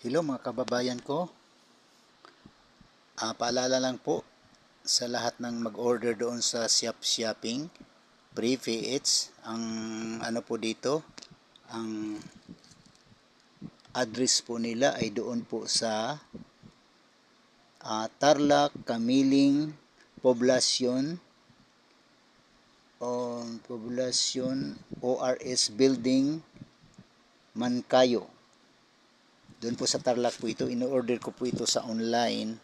Hello mga kababayan ko. Ah, paalala lang po sa lahat ng mag-order doon sa Shop Shopping, Free PH, ang ano po dito, ang address po nila ay doon po sa ah, Tarlac, Kamiling, Poblacion, o Poblacion ORS Building, Mankayo. Doon po sa Tarlac po ito, in-order ko po ito sa online.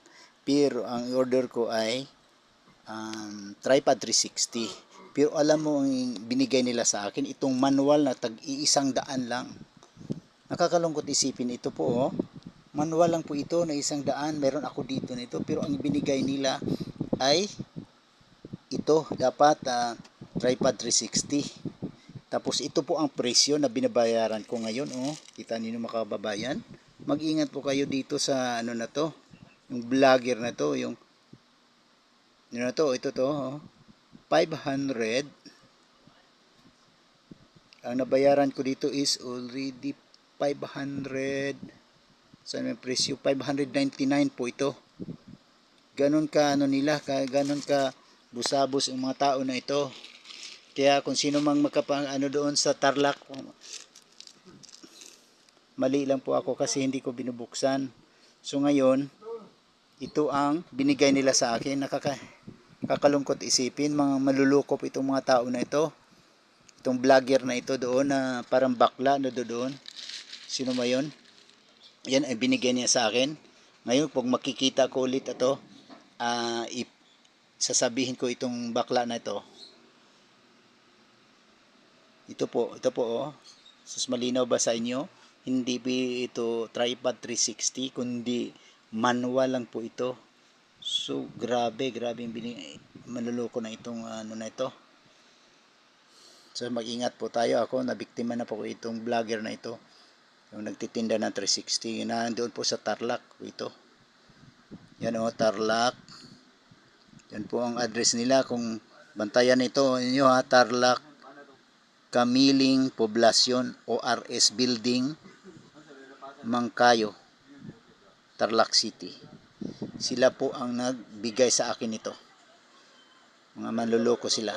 Pero ang order ko ay um, tripod 360. Pero alam mo ang binigay nila sa akin, itong manual na tag-iisang daan lang. Nakakalungkot isipin ito po, oh. Manual lang po ito na isang daan. Meron ako dito nito. Pero ang binigay nila ay ito. Dapat uh, tripod 360. Tapos ito po ang presyo na binabayaran ko ngayon. Oh. Kita niyo mga kababayan. Mag-ingat po kayo dito sa ano na to. Yung vlogger na to. Yung ano na to. Ito to. Oh. 500. Ang nabayaran ko dito is already 500. Saan yung presyo? 599 po ito. Ganon ka ano nila. Ka, ganon ka busabos yung mga tao na ito. Kaya kung sino mang makapang ano doon sa Tarlac, mali lang po ako kasi hindi ko binubuksan. So ngayon, ito ang binigay nila sa akin. Nakaka, kakalungkot isipin, mga malulukop itong mga tao na ito. Itong vlogger na ito doon na parang bakla na doon. Sino ba yun? Yan ay binigay niya sa akin. Ngayon, pag makikita ko ulit ito, uh, sasabihin ko itong bakla na ito. Ito po, ito po oh. Sus malinaw ba sa inyo? Hindi po ito tripod 360 kundi manual lang po ito. So grabe, grabe yung bining manluloko na itong ano na ito. So mag-ingat po tayo. Ako nabiktima na po itong vlogger na ito. Yung nagtitinda ng 360 yun na doon po sa Tarlac ito. Yan o, Tarlac. Yan po ang address nila kung bantayan ito inyo ha, Tarlac Kamiling Poblacion ORS Building Mangkayo Tarlac City. Sila po ang nagbigay sa akin ito mga manluloko sila